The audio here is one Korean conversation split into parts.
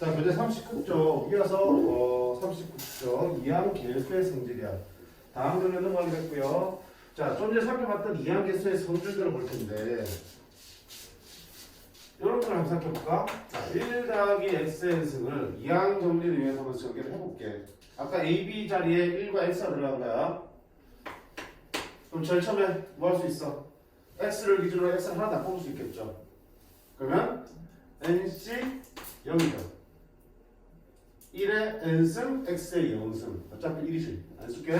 자, 문제 39쪽 이어서 어, 39쪽 이항 계수의 성질이야. 다음 넘어가게 됐고요. 자, 좀 전에 살펴봤던 이항 계수의 성질들을 볼 텐데 이런 걸 한번 생각해볼까? 자, 1 더하기 x의 행승을 이항 정리를 위해서 한번 전개를 해볼게. 아까 a, b 자리에 1과 x가 들어간 거야. 그럼 제일 처음에 뭐 할 수 있어? x를 기준으로 x 하나 다 뽑을 수 있겠죠. 그러면 nc 0이죠. 1의 n승, x의 0승. 어차피 1이지. 안 쓸게.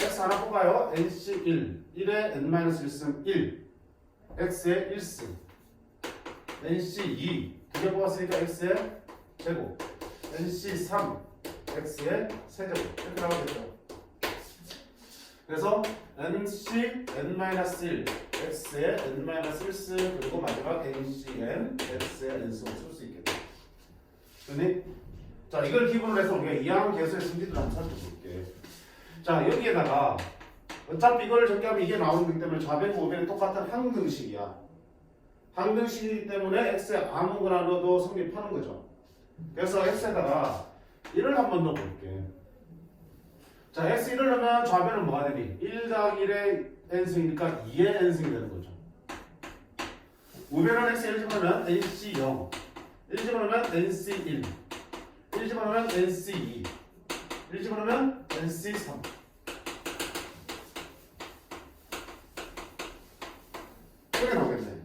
x 하나 뽑아요. nc 1. 1의 n-1승 1. x의 1승. nc 2. 두 개 뽑았으니까 x의 제곱. nc 3. x의 세제곱. 이렇게 나오겠죠. 그래서 nc n-1 x의 n-1승 그리고 마지막 ncn x의 n승을 쓸 수 있겠다. 됐니? 자 이걸 기본으로 해서 우리가 이항 계수의 승리를 한번 살펴볼게. 자 여기에다가 어차피 이걸 전개하면 이게 나오는 거기 때문에 좌변 우변이 똑같은 항등식이야. 항등식이기 때문에 x에 아무거나 넣어도 성립하는 거죠. 그래서 x에다가 1을 한번 넣어볼게. 자 x 1을 넣으면 좌변은 뭐가 되니? 1 더하기 1의 n승이니까 2의 n승이 되는 거죠. 우변은 x 1 집어넣으면 nc 0 1 집어넣으면 nc 1 1 집어넣으면 NC 2 1 집어넣으면 NC 3 이렇게 나오겠네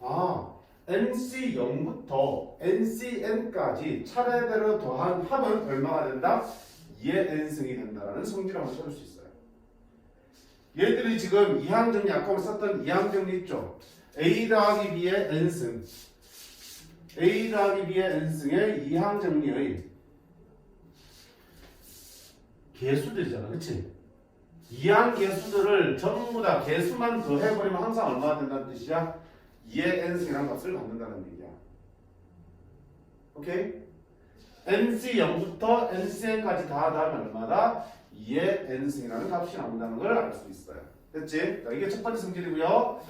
아 NC 0부터 NCN까지 차례대로 더한 합은 얼마가 된다? 2의 N승이 된다라는 성질을 한번 찾을 수 있어요. 얘들이 지금 이항정리 아까 썼던 이항정리 있죠? A 더하기 B의 N승 A 더하기 B의 n승의 이항 정리의 개수들이잖아, 그치? 이항 개수들을 전부 다 개수만 더해버리면 항상 얼마가 된다는 뜻이야? 2의 n승이라는 값을 갖는다는 얘기야. 오케이? nc0부터 ncn까지 다 더하면 얼마다? 2의 n승이라는 값이 나온다는 걸 알 수 있어요. 됐지? 자, 이게 첫 번째 성질이고요.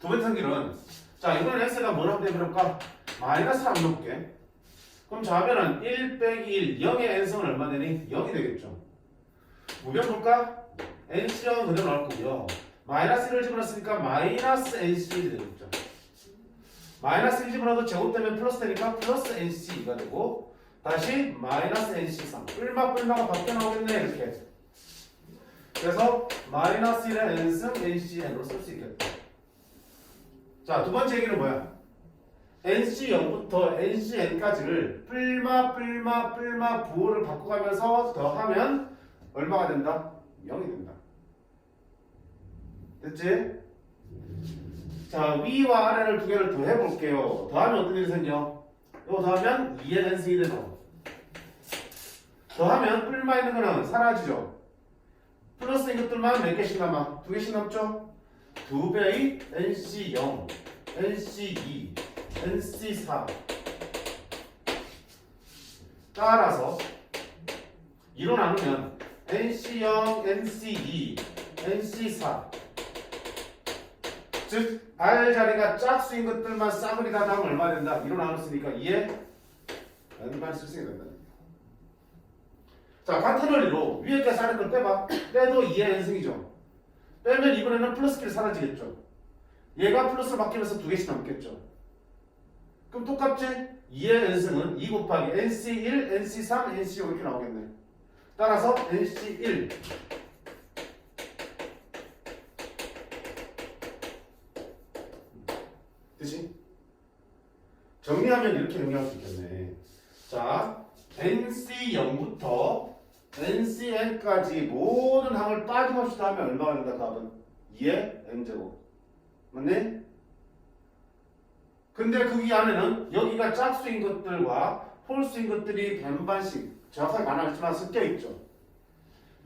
두 번째 성질은 자, 이번엔 x가 뭐라고 되버릴까? 마이너스를 한번 넣을게. 그럼 좌변은 1 빼기 1, 0의 n승은 얼마 되니? 0이 되겠죠. 무변 볼까? nc0은 그대로 나올 거고요. 마이너스 1을 집어넣었으니까 마이너스 nc1이 되겠죠. 마이너스 1 집어넣어도 제곱되면 플러스 되니까 플러스 nc2가 되고 다시 마이너스 nc3 뿔마 뿔마가 밖에 나오겠네 이렇게 그래서 마이너스 1의 n승 ncn으로 쓸 수 있겠다. 자, 두 번째 얘기는 뭐야? NC0부터 NCN까지를 뿔마 뿔마 뿔마 부호를 바꿔가면서 더하면 얼마가 된다? 0이 된다. 됐지? 자, 위와 아래를 두 개를 더해볼게요. 더하면 일이 생겨? 이거 더하면 2의 n승이 되죠. 더하면 뿔마 있는 거는 사라지죠. 플러스 이것들만 몇 개씩 남아? 두 개씩 남죠? 두 배의 NC0, NC2, NC4 따라서 2로 나누면 NC0, NC2, NC4 즉 R 자리가 짝수인 것들만 싸그리 다 나오면 얼마 된다? 2로 나눴으니까 2에 N만 쓸수 된다. 자 같은 원리로 위에 게 사는 걸 빼봐 빼도 2의 N승이죠 빼면 이번에는 플러스 끼리 사라지겠죠. 얘가 플러스로 바뀌면서 두 개씩 남겠죠. 그럼 똑같지? 2의 n승은 2 곱하기 nc1, nc3, nc5 이렇게 나오겠네. 따라서 nc1 그치? 정리하면 이렇게 정리할 수 있겠네. 자, nc0부터 ncn까지 모든 항을 빠짐없이 더하면 얼마가 된다 답은 2의 n제곱 맞네? 근데 거기 안에는 여기가 짝수인 것들과 홀수인 것들이 반반씩 정확하게 많았지만 섞여 있죠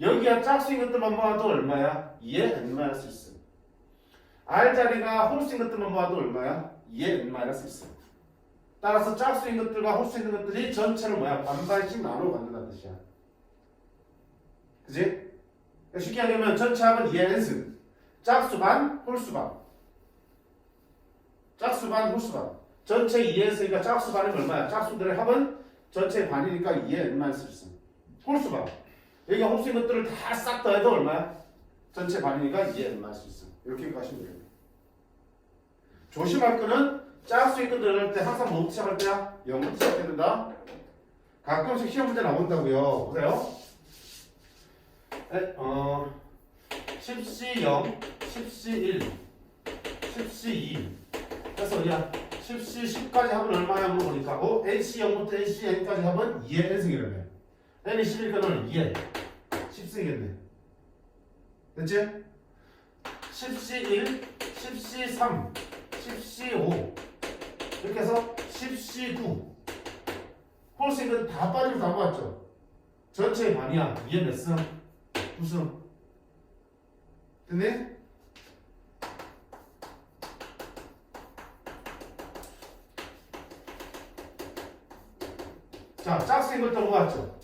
여기가 짝수인 것들만 모아도 얼마야? 2의 n-1 R자리가 홀수인 것들만 모아도 얼마야? 2의 n-1 따라서 짝수인 것들과 홀수인 것들이 전체를 뭐야? 반반씩 나누어 갖는다는 뜻이야 그지? 쉽게 하면 전체 합은 2의 n승 짝수 반, 홀수 반 짝수 반, 홀수 반 전체 2N승이니까 짝수 반이 얼마야? 짝수들의 합은 전체 반이니까 2N만 쓸 수. 홀수가. 여기가 홀수인 것들을 다 싹 더해도 얼마야? 전체 반이니까 2N만 쓸 수. 이렇게 가시면 되겠네. 조심할 거는 짝수의 끈 들어 갈 때 항상 뭐부터 시작할 때야? 0부터 시작해야 된다. 가끔씩 시험 문제 나온다고요. 보세요. 에, 어, 10C 0, 10C 1, 10C 2. 그래서 어디야? 10C 10까지 합은 얼마야 물어보니까 어? NC 0부터 NC N까지 합은 2의 N승이라며. N이 11거는 2의 10승이겠네. 됐지? 10C 1, 10C 3, 10C 5 이렇게 해서 10C 9 홀수는 다 빠지고 다 모았죠? 전체의 반이야. 2의 몇 승? 9승. 됐네? 자, 짝수인 것도 모았죠?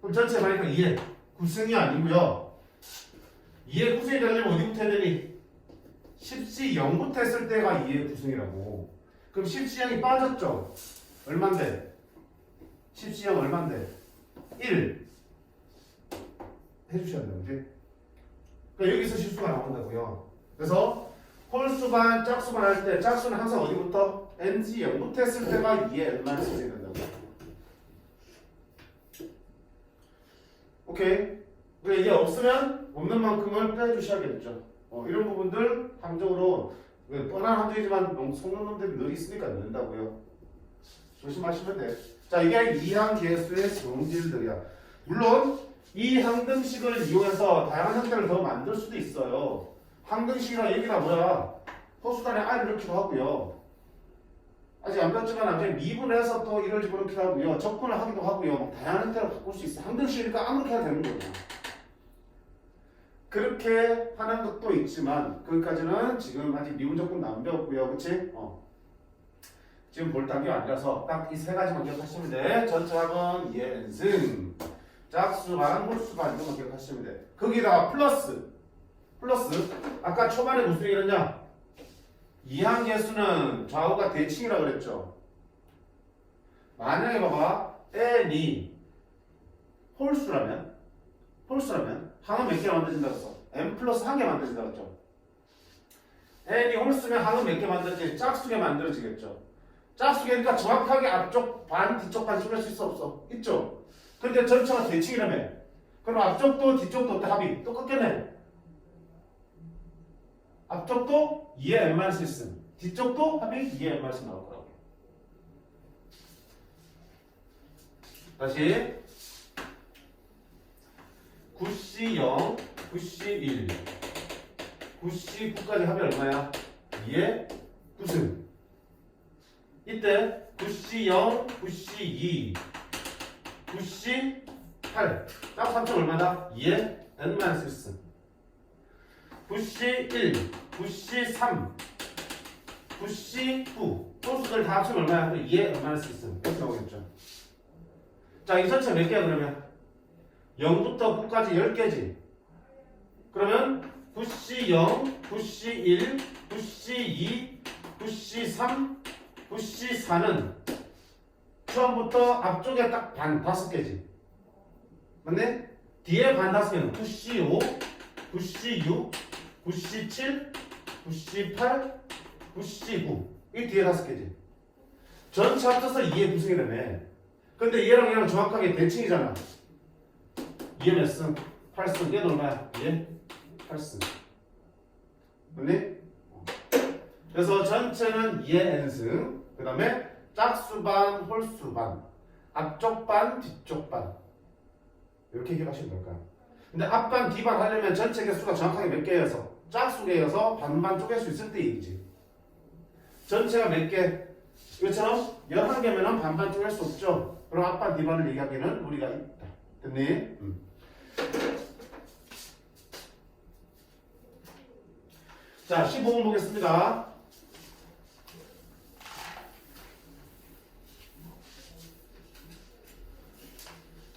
그럼 전체 반이니까 2의 9승이 아니고요. 2의 9승이 되려면 어디부터 해야 되니? 10시 0부터 했을 때가 2의 9승이라고. 그럼 10시 0이 빠졌죠? 얼만데? 10시 0 얼만데? 1 그지? 그러니까 여기서 실수가 나온다고요. 그래서 홀수반, 짝수반 할 때 짝수는 항상 어디부터? NG 0부터 했을 때가 2의 N만 쓰셔야 된다고. 오케이. 그래 이게 없으면 없는 만큼을 빼주셔야겠죠. 어, 이런 부분들 함정으로 그 뻔한 함정이지만 너무 속는 놈들이 늘 있으니까 넣는다고요. 조심하시면 돼. 자 이게 이항 계수의 성질들이야. 물론 이 항등식을 이용해서 다양한 형태를 더 만들 수도 있어요. 항등식이라 얘기가 뭐야? 호수단에 i를 넣기도 하고요. 아직 안 배웠지만 나중에 미분해서 또 이를 집어넣기도 하고요. 적분을 하기도 하고요. 뭐 다양한 형태로 바꿀 수 있어. 항등식이니까 아무렇게 해도 되는 거예요. 그렇게 하는 것도 있지만 거기까지는 지금 아직 미분 적분 안 배웠고요. 그치? 어. 지금 볼 단계가 아니라서 딱 이 세 가지만 기억하시면 돼. 전체 합은 예승, 짝수 반, 홀수 반 이것만 기억하시면 돼. 거기다가 플러스, 플러스. 아까 초반에 무슨 얘기했냐? 이항계수는 좌우가 대칭이라 그랬죠. 만약에 봐봐, n이 홀수라면, 홀수라면 항은 몇 개 만들어진다고 했어? n 플러스 한 개 만들어진다고 했죠. n이 홀수면 항은 몇 개 만들어지지? 짝수게 만들어지겠죠. 짝수개니까 정확하게 앞쪽 반, 뒤쪽 반 쏠릴 수 있어 없어? 있죠. 근데 전체가 대칭이라며. 그럼 앞쪽도 뒤쪽도 어때? 합이 똑같겠네. 앞쪽도 2의 n만 쓸음 뒤쪽도 합이 2의 n만 쓸 나올 거라고. 다시 9C 0, 9C 1, 9C 9까지 합이 얼마야? 2의 9승. 이때 9C 0, 9C 2, 9C 8. 딱 3점 얼마다? 2의 n만 쓸음 9C 1, 9C 3, 9C 9 소수들 다 합치면 얼마야? 2의 얼마나 쓸수 이렇게 나오겠죠. 자, 이 전체 몇 개야 그러면? 0부터 9까지 10개지. 그러면 9C 0, 9C 1, 9C 2, 9C 3, 9C 4는 처음부터 앞쪽에 딱 반 다섯 개지. 맞네? 뒤에 반 다섯 개는 9C 5, 9C 6, 97, 98, 99. 이 뒤에 다섯 개지. 전체 합쳐서 2의 9승이라며. 근데 얘랑 얘랑 정확하게 대칭이잖아. 2의 몇 승? 8승. 얘도 얼마야? 2의 8승. 맞니? 그래서 전체는 2의 n승. 그 다음에 짝수반, 홀수반. 앞쪽 반, 뒤쪽 반. 이렇게 기억하시면 될까요? 근데 앞반, 뒤반 하려면 전체 개수가 정확하게 몇 개여서 짝수 개여서 반반 쪼갤 수 있을 때 얘기지. 전체가 몇 개? 이것처럼 11개면 반반 쪼갤 수 없죠. 그럼 앞반, 뒤반을 얘기하기에는 우리가 있다. 됐니? 음. 자, 15번 보겠습니다.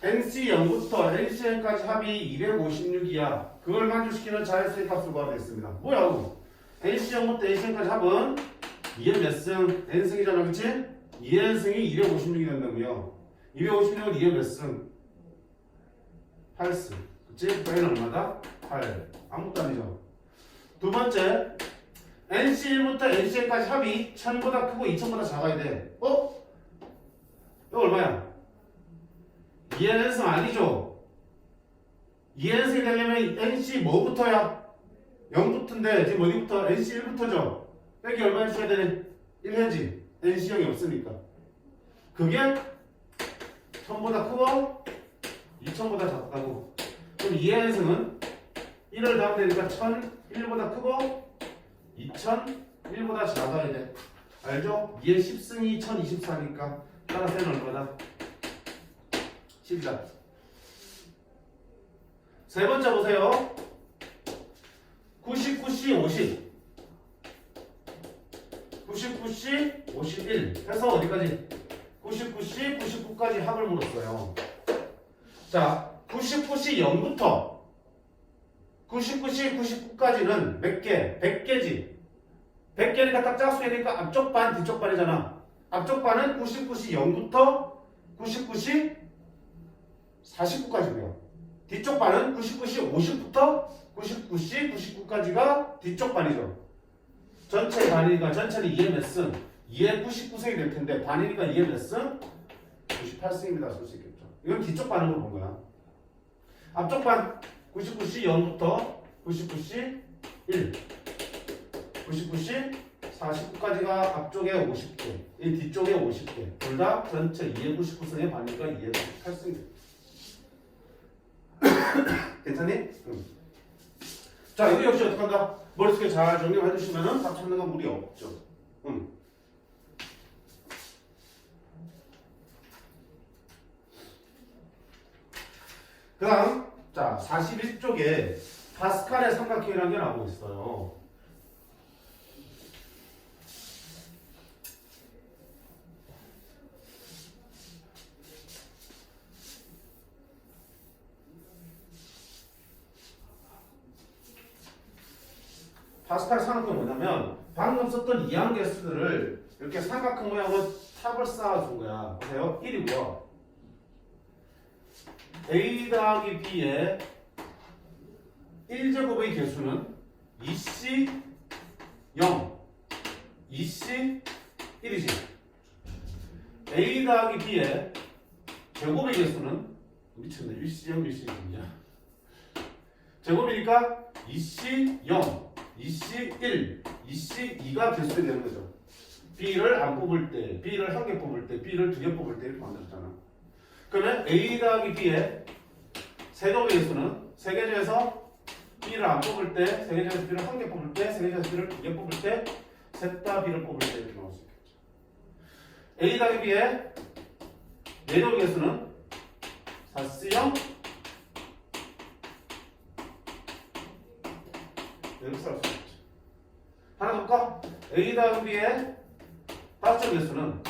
NC 0부터 NCN까지 합이 256이야. 그걸 만족시키는 자연수의 값을 구하겠습니다. 뭐야, 고 NC 0부터 NCN까지 합은 2의 몇 승? n승이잖아 그치? 2n승이 256이 된다고요 256은 2의 몇 승? 8승 그치? n은 얼마다? 8 아무것도 아니죠 두 번째 NC1부터 NCN까지 합이 1000보다 크고 2000보다 작아야 돼 어? 이거 얼마야? 2n승 아니죠? 2n승이 되려면 NC 뭐부터야? 0부터인데 지금 어디부터? NC 1부터죠? 여기 얼마 해줘야 되네? 1 해야지 NC 0이 없으니까 그게 1000보다 크고 2000보다 작다고 그럼 2의 승은 1을 더하면 되니까 1000 1보다 크고 2000 1보다 작아야 돼 알죠? 2의 10승이 1024니까 따라서 n 얼마다? 10이다 세 번째 보세요. 99C 50 99C 51 해서 어디까지? 99C 99까지 합을 물었어요. 자 99C 0부터 99C 99까지는 몇 개? 100개지. 100개니까 딱 짝수니까 앞쪽 반 뒤쪽 반이잖아. 앞쪽 반은 99C 0부터 99C 49까지고요 뒤쪽 반은 99C 50부터 99C 99까지가 뒤쪽 반이죠. 전체 반이니까 전체는 2의 몇 승? 2의 99승이 될 텐데 반이니까 2의 몇 승? 98승입니다. 쓸 수 있겠죠. 이건 뒤쪽 반으로 본 거야. 앞쪽 반 99C 0부터 99C 1 99C 49까지가 앞쪽에 50개 이 뒤쪽에 50개 둘 다 전체 2의 99승의 반이니까 2의 98승입니다. 괜찮니? 응. 자, 이거 역시 어떻게 한다? 머릿속에 잘 정리해 주시면은 답 찾는 건 무리 없죠. 응. 그 다음, 자, 41쪽에 파스칼의 삼각형이라는 게 나오고 있어요. 1학년, 2학년 수들을 이렇게 삼각형 모양으로 탑을 쌓아준 거야. 보세요. 1이 뭐? A 더하기 B의 1제곱의 개수는 2C 0, 2C 1이지. A 더하기 B의 제곱의 개수는 미쳤네. 1C 0, 1C 0이야. 제곱이니까 2C 0, 2C 1. 2c 2가 개수가 되는 거죠. b를 안 뽑을 때, b를 한 개 뽑을 때, b를 두 개 뽑을 때 이렇게 만들었잖아. 그러면 a 더하기 b의 세개의 개수는 세개 중에서 b를 안 뽑을 때, 세개 중에서 b를 한 개 뽑을 때, 세개 중에서 b를 두 개 뽑을 때, 셋 다 b를 뽑을 때 이렇게 나올 수 있겠죠. a 더하기 b의 네 개의 개수는 4c0 이렇게 쓸수 있죠. 하나 더 볼까? a 더하기 b의 다섯 점 개수는?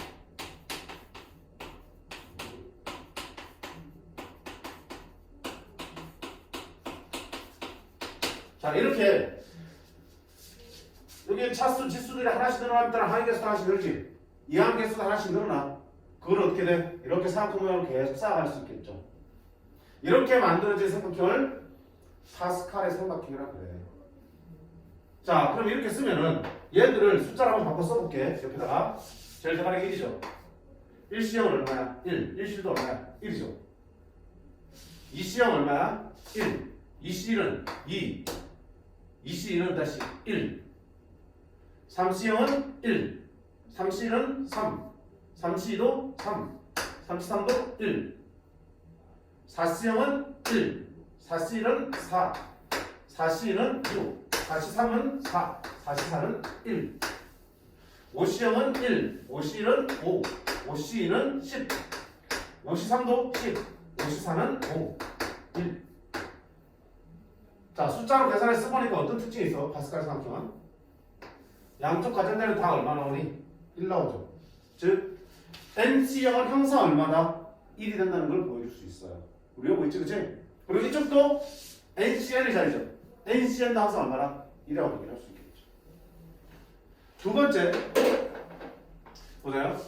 자 이렇게. 여기 차수 지수들이 하나씩 늘어나면 따라 항의 개수도 하나씩 늘지. 이항 개수도 하나씩 늘어나. 그걸 어떻게 돼? 이렇게 삼각형 모양으로 계속 쌓아갈 수 있겠죠. 이렇게 만들어진 삼각형을 파스칼의 삼각형이라 그래 자 그럼 이렇게 쓰면은 얘들을 숫자로 한번 바꿔 써볼게 옆에다가. 제일 대가리 1이죠. 1C형 얼마야? 1 1C도 얼마야? 1이죠. 2C형 얼마야? 1 2C1은 2 2C1은 다시 1 3C형은 1 3C는 3 3C도 3 3C3도 1 4C형은 1 4C는 4 4C는 6 4C3은 4 4C4는 1 5C형은 1 5C는 5 5C는 10 5C3도 10 5C4는 5 1 자, 숫자로 계산해 써보니까 어떤 특징이 있어? 파스칼 삼각형은 양쪽 가정되는 다 얼마 나오니? 1 나오죠. 즉 NC형은 항상 얼마다? 1이 된다는 걸 보여줄 수 있어요. 우리 이거 있지, 그치? 그리고 이쪽도 NCN이 자리죠. NCN도 항상 얼마나? 1이라고 얘기할 수 있겠죠. 두 번째 보세요.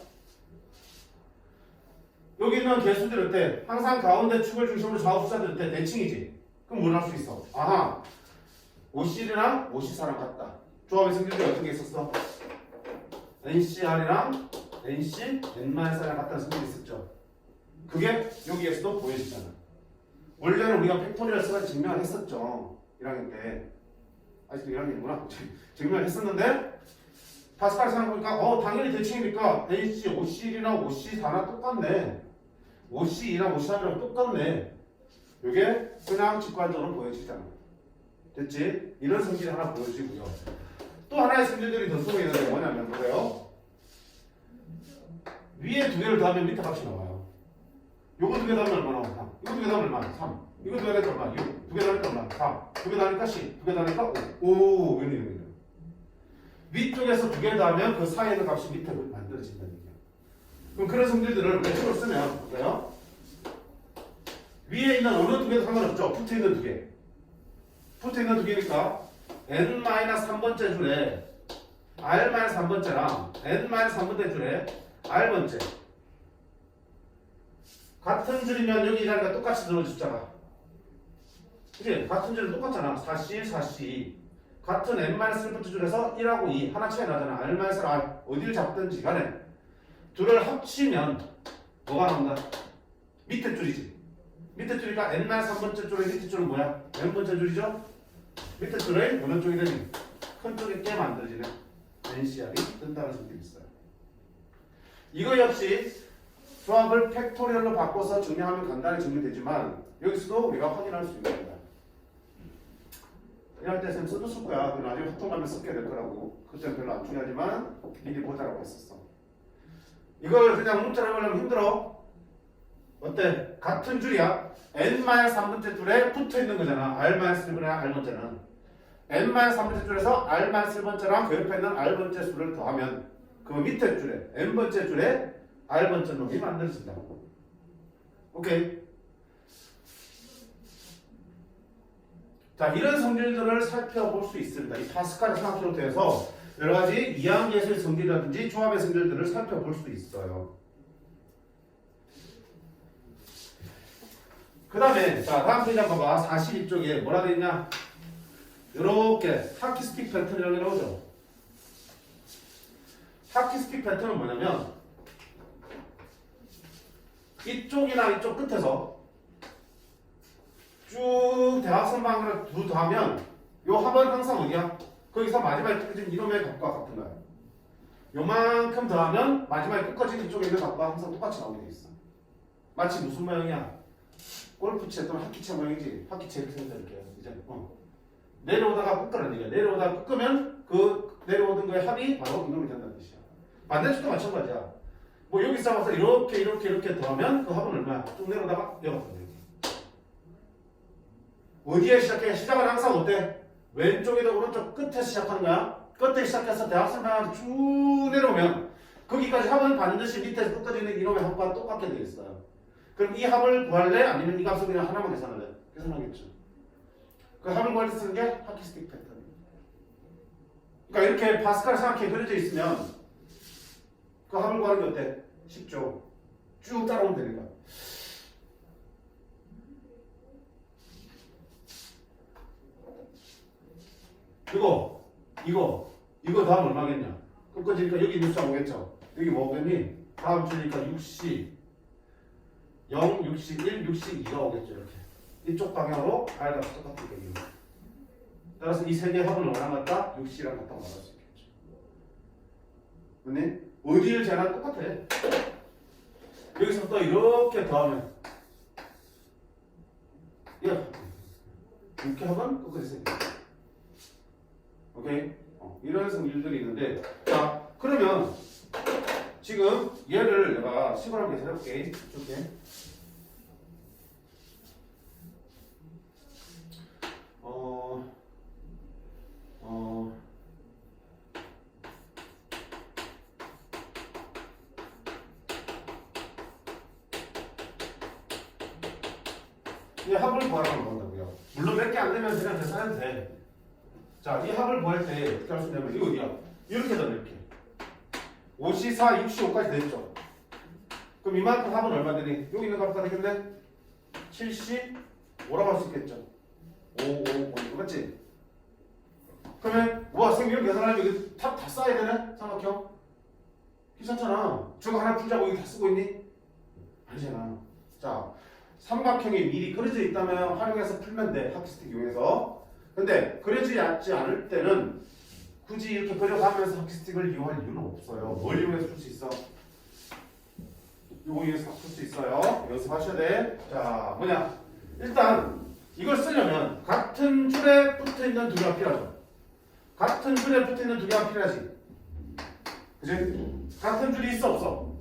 여기 있는 개수들 때 항상 가운데 축을 중심으로 좌우 숫자들 때 대칭이지. 그럼 뭘 할 수 있어? 아하. OC랑 OC사랑 같다. 조합의 성질이 어떤 게 있었어? NCR이랑 NC, N-R랑 같다는 성질이 있었죠. 그게 여기에서도 보여지잖아. 원래는 우리가 팩토리얼 써가지고 증명을 했었죠. 1학년 때. 아직도 1학년이구나. 증명을 했었는데 파스칼 생각해보니까 어 당연히 대칭이니까 NC, OC랑 OC4랑 똑같네. OC2랑 OC3이랑 똑같네. 이게 그냥 직관적으로 보여지잖아. 됐지? 이런 성질 하나 보여지고요. 또 하나의 성질들이 더 숨어 있는데 뭐냐면 보세요. 위에 두 개를 더하면 밑에 값이 나와요. 요거 두 개 더하면 얼마 나와? 이거 두 개 더하면 얼마? 3. 이거 두개 더하니까 얼마? 6. 두개 더하니까 얼마? 3. 두개 더하니까 10. 두개 더하니까 5. 오, 웬일이야. 위쪽에서 두개 더하면 그 사이에 있는 값이 밑에 만들어진다는 얘기야. 그럼 그런 성질들을 외축으로 쓰면 볼까요? 위에 있는 어느 두 개도 상관없죠. 붙어 있는 두 개. 붙어 있는 두 개니까 n-3번째 줄에 r-3번째랑 n-3번째 줄에 r번째 같은 줄이면 여기 자리가 똑같이 들어줬잖아. 그지? 같은 줄은 똑같잖아. 4C, 4C. 같은 n-1번째 줄에서 1하고 2 하나 차이 나잖아. r-r 어디를 잡든지 간에 둘을 합치면 뭐가 나온다? 밑에 줄이지. 밑에 줄이니까 n-3번째 줄의 밑에 줄은 뭐야? n번째 줄이죠? 밑에 줄의 어느 쪽이 되니? 큰 쪽이 꽤 만들어지네. NCR이 뜬다는 소리가 있어요. 이거 역시 조합을 팩토리얼로 바꿔서 증명하면 간단히 증명되지만 여기서도 우리가 확인할 수 있는 거다. 이럴 때쌤 써줬을 거야. 그 나중에 화통 가면 쓰게 될 거라고. 그때는 별로 안 중요하지만 미리 보자라고 했었어. 이걸 그냥 문자로 해보려면 힘들어. 어때? 같은 줄이야. n-3번째 줄에 붙어 있는 거잖아. r-1번이랑 r번째는. n-3번째 줄에서 r-1번째랑 그 옆에 있는 r번째 수를 더하면 그 밑에 줄에 n번째 줄에 r번째 놈이 만들어진다. 오케이. 자, 이런 성질들을 살펴볼 수 있습니다. 이 파스칼의 상학으로 돼서 여러 가지 이항계수의 성질이라든지 조합의 성질들을 살펴볼 수 있어요. 그 다음에 자 다음 페이지 한번 봐봐 42쪽에 뭐라 돼 있냐 이렇게 하키스틱 패턴이라고 나오죠 하키스틱 패턴은 뭐냐면 이쪽이나 이쪽 끝에서 방향으로 두 더하면 요 합은 항상 어디야? 거기서 마지막에 끝까지 이놈의 값과 같은 거야 요만큼 더하면 마지막에 끝까지 이쪽에 있는 값과 항상 똑같이 나오게 돼 있어 마치 무슨 모양이야? 골프채 또는 하키채 모양이지. 하키채 이렇게 생겼다 이렇게. 이제 어. 내려오다가 꺾으라는 얘기야. 내려오다가 꺾으면 그 내려오던 거의 합이 바로 이놈이 된다는 뜻이야. 반대쪽도 마찬가지야. 뭐 여기 싸워서 이렇게 이렇게 이렇게 더하면 그 합은 얼마야? 쭉 내려오다가 여기. 어디에 시작해? 시작은 항상 어때? 왼쪽에다 오른쪽 끝에 시작하는 거야. 끝에 시작해서 대학생 방향으로 쭉 내려오면 거기까지 합은 반드시 밑에서 끝까지 있는 이놈의 합과 똑같게 되어 있어요. 그럼 이 합을 구할래? 아니면 이 값을 그냥 하나만 계산할래? 계산하겠죠. 그 합을 구할 때 쓰는 게 하키스틱 패턴이에요. 그러니까 이렇게 파스칼 삼각형이 그려져 있으면 그 합을 구하는 게 어때? 쉽죠. 쭉 따라오면 되니까. 이거, 이거, 이거 다음 얼마겠냐? 끝까지니까 여기 뉴스 오겠죠? 여기 뭐겠니? 다음 주니까 60, 0, 61, 62가 오겠죠 이렇게 이쪽 방향으로 R과 똑같은 얘기입니다 따라서 이 세 개의 합은 얼마나 같다? 60이랑 같다고 말할 수 있겠죠 근데 어디를 재나 똑같아 여기서부터 이렇게 더하면 야 이렇게 하면 끝까지 생겨 오케이? 어, 이런 성질들이 있는데 자 그러면 지금 얘를 내가 시간을 계산해볼게 이렇게 어, 어, 이 합을 구하라고 한다고요. 물론 몇 개 안 되면 그냥 계산해도 돼. 자, 이 합을 구할 때 어떻게 할 수 있냐면 이거 어디야? 이렇게 되잖아 이렇게 5시 4, 6시 5까지 됐죠 그럼 이만큼 합은 얼마 되니? 여기 있는 값 되겠네 7시 5라고 할 수 있겠죠 5, 5, 5 맞지? 그러면 와 선생님 이렇게 계산하면 이거 탑다 써야 되네? 삼각형 귀찮잖아 저거 하나 풀자고 이거 다 쓰고 있니? 아니잖아 자 삼각형이 미리 그려져 있다면 활용해서 풀면 돼 학스틱 이용해서 근데 그려지지 않지 않을 때는 굳이 이렇게 그려가면서 학스틱을 이용할 이유는 없어요 뭘 이용해서 풀 수 있어? 이거 이용해서 풀 수 있어요 연습하셔야 돼 자 뭐냐 일단 이걸 쓰려면 같은 줄에 붙어있는 두 개가 필요하죠 같은 줄에 붙어있는 두 개가 필요하지 그지? 같은 줄이 있어 없어?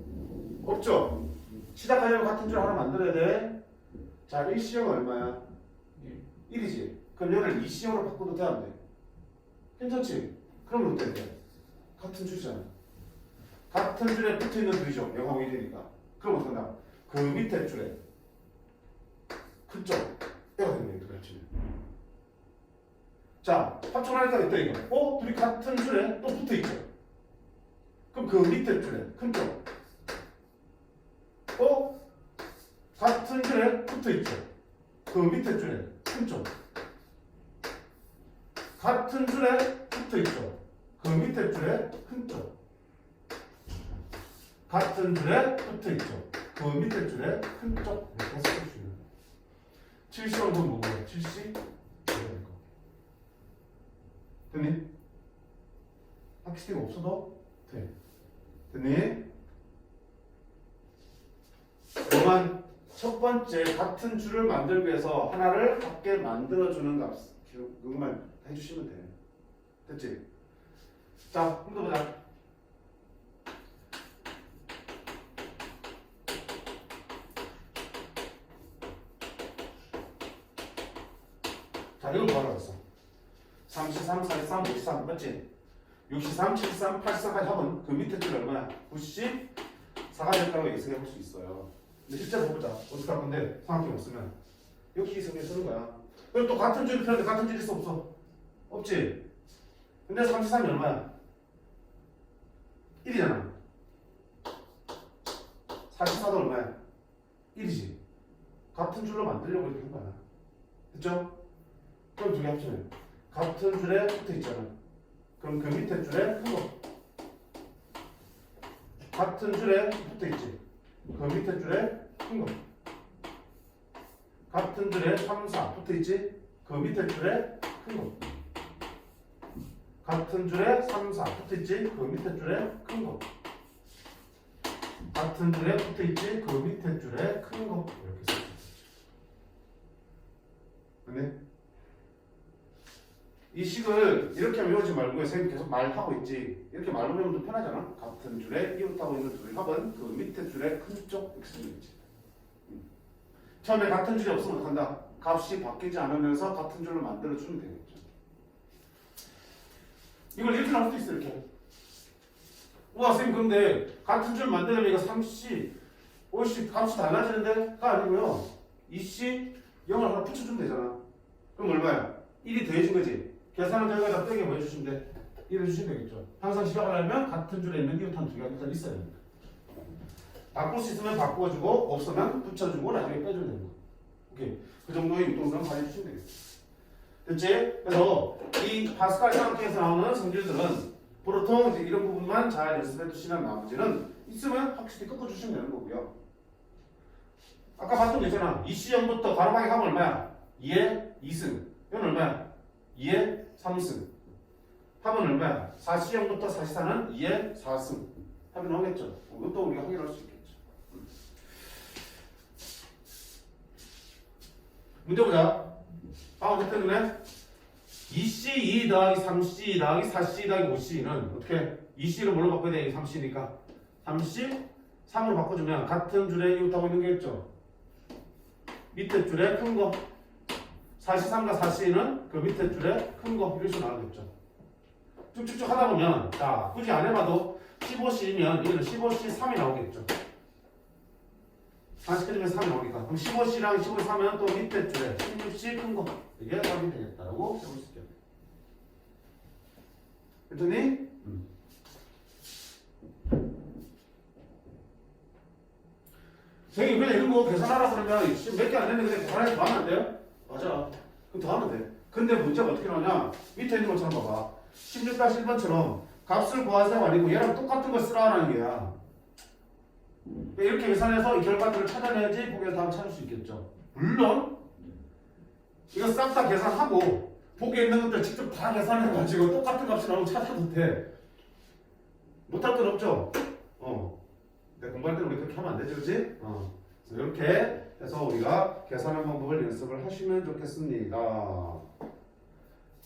없죠? 시작하려면 같은 줄 하나 만들어야 돼. 자, 일시형 얼마야? 1이지. 그럼 얘를 이시형으로 바꿔도 돼, 안 돼? 괜찮지? 그럼 어때? 돼? 같은 줄이잖아. 같은 줄에 붙어 있는 줄이죠. 영하고 1이니까. 그럼 어떻게 한다? 그 밑에 줄에 그쪽 때가 되는 거야, 그렇지? 자, 합쳐을 하니까 됐다, 이거. 어? 둘이 같은 줄에 또 붙어 있죠? 그럼 그 밑에 줄에 큰 쪽. 어? 같은 줄에 붙어 있죠. 그 밑에 줄에 큰 쪽. 같은 줄에 붙어 있죠. 그 밑에 줄에 큰 쪽. 같은 줄에 붙어 있죠. 그 밑에 줄에 큰 쪽. 이렇게 쓸수 있는. 70원은 뭐고요? 70? 됐니? 학식이 없어도 돼. 됐니? 너만 첫 번째 같은 줄을 만들기 위해서 하나를 같게 만들어주는 값 그것만 해주시면 돼. 됐지? 자, 한번 더 보자. 자, 뭐하러 왔어? 33, 43, 53, 맞지? 63, 73, 84까지 하면 그 밑에 줄 얼마야? 90, 4가 될까라고 예상해 볼 수 있어요. 근데 실제로 해보자. 어떻게 할 건데 삼각형 없으면 여기 이성에 쓰는 거야. 그럼 또 같은 줄이 필요한데 같은 줄이 있어 없어? 없지. 근데 33이 얼마야? 1이잖아. 44도 얼마야? 1이지. 같은 줄로 만들려고 이렇게 한 거야. 됐죠? 그럼 두 개 합치면 같은 줄에 붙어 있잖아. 그럼 그 밑에 줄에 큰 거. 같은 줄에 붙어 있지. 그 밑에 줄에 큰 거. 같은 줄에 3, 4 붙어 있지. 그 밑에 줄에 큰 거. 같은 줄에 3, 4 붙어 있지. 그 밑에 줄에 큰 거. 같은 줄에 붙어 있지. 그 밑에 줄에 큰 거. 이렇게 써. 네? 이 식을 이렇게 외우지 말고 선생님 계속 말하고 있지. 이렇게 외우면 좀 편하잖아. 같은 줄에 이웃하고 있는 둘의 합은 그 밑에 줄에 큰쪽 있지. 음. 처음에 같은 줄이 없으면 어떡한다? 값이 바뀌지 않으면서 같은 줄로 만들어주면 되겠죠. 이걸 이렇게 나올 수도 있어 이렇게. 우와 선생님 근데 같은 줄 만들려면 이거 3씨 5씨 값이 달라지는데가 아니고요 2씨 0을 하나 붙여주면 되잖아. 그럼 얼마야? 1이 더해진 거지 계산은 저희가 빼게 뭐 해주시면 돼? 이래 주시면 되겠죠. 항상 시작을 하려면 같은 줄에 있는 이웃한 두 개가 일단 있어야 됩니다. 바꿀 수 있으면 바꾸어주고 없으면 붙여주고 나중에 빼주면 됩니다. 오케이. 그 정도의 유동성을 가져주시면 되겠죠. 됐지? 그래서 이 파스칼 삼각형에서 나오는 성질들은 보통 이제 이런 부분만 잘 연습해 두시면 나머지는 있으면 확실히 꺾어주시면 되는 거고요. 아까 봤던 거 있잖아. 이 시험부터 가로방에 가면 얼마야? 2에 2승. 이건 얼마야? 2에 3승. 합은 얼마야? 4시형부터 4시사는 2에 4승. 합이 나오겠죠? 이것도 우리가 확인할 수 있겠죠. 문제 보자. 아, 그때는 2C 2 더하기 3C 더하기 4C 더하기 5C는 어떻게? 2C를 뭘로 바꿔야 돼? 3C니까. 3C 3으로 바꿔주면 같은 줄에 이웃하고 있는 게 있죠? 밑에 줄에 큰 거. 43과 44는 그 밑에 줄에 큰 거 이렇게 나오겠죠. 쭉쭉쭉 하다 보면 자 굳이 안 해봐도 15C면 얘는 15C 3이 나오겠죠. 다시 끓이면 3이 나오니까 그럼 15C랑 15, 3은 또 밑에 줄에 16C 큰 거 이게 답이 되겠다라고 해볼 수 있겠네. 그랬더니 음. 선생님, 왜 이런 거 계산하라 그러면 몇 개안 했는데 계산해서 하면 안 돼요? 맞아. 그럼 더 하면 돼. 근데 문제가 어떻게 나오냐? 밑에 있는 것처럼 봐봐. 16-1 1번처럼 값을 구하세요 아니고 얘랑 똑같은 걸 쓰라라는 게야. 이렇게 계산해서 이 결과들을 찾아내야지 보기에 답을 찾을 수 있겠죠. 물론 이거 싹 다 계산하고 보기에 있는 것들 직접 다 계산해가지고 똑같은 값이 나오면 찾아도 돼. 못할 건 없죠. 어. 근데 공부할 때는 우리 그렇게 하면 안 되죠, 그렇지? 어. 이렇게 해서 우리가 계산하는 방법을 연습을 하시면 좋겠습니다.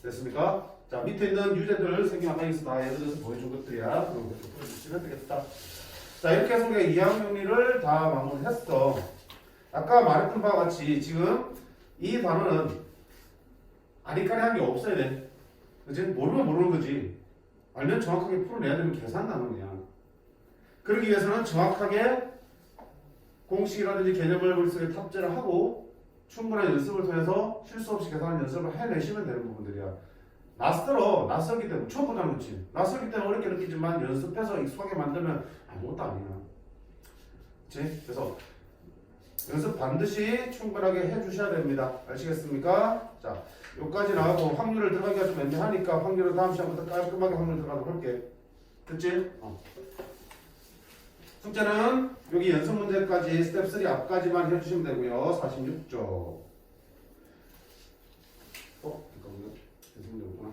됐습니까? 자 밑에 있는 유제들 생긴 아까 있어 다 예를 들어서 보여준 것들이야. 그럼 그렇게 풀어주시면 되겠다. 자 이렇게 해서 우리가 이항 정리를 다 마무리했어. 아까 말했던 바와 같이 지금 이 단어는 아리까리한 게 없어야 돼. 그지? 모르면 모르는 거지. 알면 정확하게 풀어내야 되는 계산 단어냐. 그러기 위해서는 정확하게 공식이라든지 개념을 머릿속에 탑재를 하고 충분한 연습을 통해서 실수 없이 계산하는 연습을 해내시면 되는 부분들이야. 낯설어. 낯설기 때문에 처음 보자는 거지. 낯설기 때문에 어렵게 느끼지만 연습해서 익숙하게 만들면 아무것도 아니야. 그치? 그래서 연습 반드시 충분하게 해주셔야 됩니다. 아시겠습니까? 자, 여기까지 나가고 확률을 들어가기가 좀 애매하니까 확률을 다음 시간부터 깔끔하게 확률 들어가도록 할게. 됐지? 어. 숙제는 여기 연습 문제까지 스텝 3 앞까지만 해주시면 되고요. 46조. 어? 잠깐만요. 연습 문제 없구나.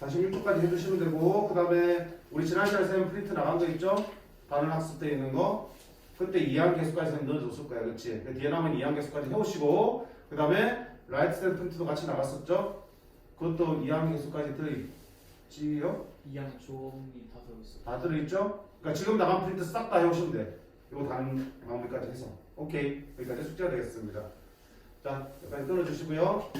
46조까지 해주시면 되고 그 다음에 우리 지난 시간에 쌤 프린트 나간 거 있죠? 단원 학습 때 있는 거 그때 2학 개수까지 쌤 넣어줬을 거야 그치? 그 뒤에 남은 2학 개수까지 해오시고 그 다음에 라이트 쌤 프린트도 같이 나갔었죠? 그것도 2학 개수까지 들어있지요? 이양 조음이 다 들어있어. 다 들어있죠? 그러니까 지금 나간 프린트 싹 다 해오시면 돼. 이거 단 마무리까지 해서. 오케이. 여기까지 숙제가 되겠습니다. 자, 여기까지 끊어주시고요.